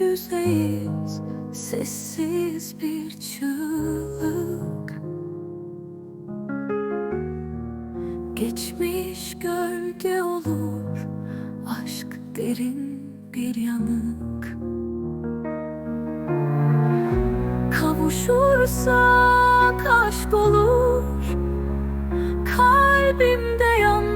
Yüz yüzeyiz Sessiz bir çığlık. Geçmiş gölge olur Aşk derin bir yanık. Kavuşursak aşk olur Kalbimde yangın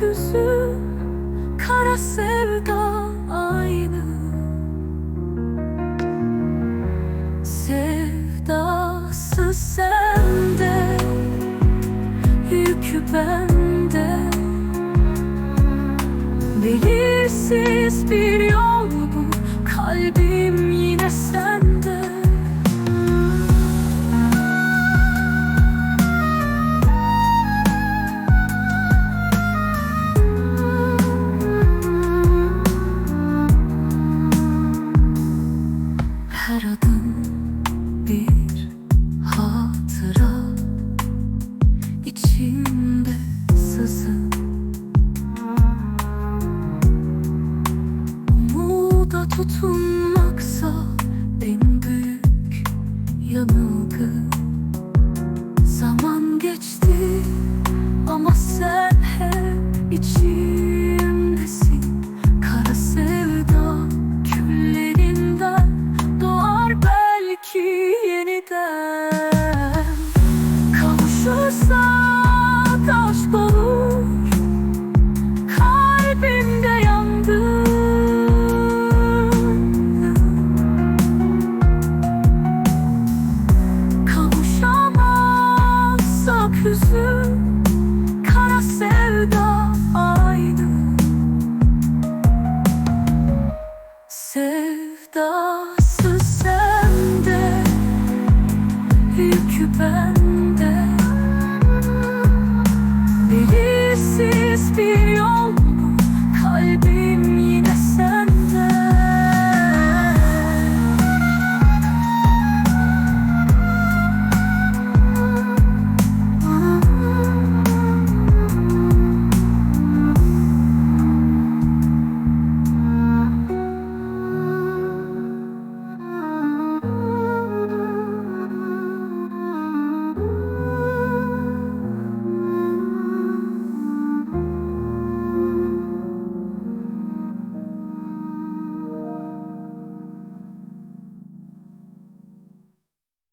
hüzün Kara sevda aynı. Sevdası sende Yükü bende tutunmaksa en büyük yanılgı. Zaman geçti ama sen hüzün Kara sevda aydın Sevdası sende Yükü ben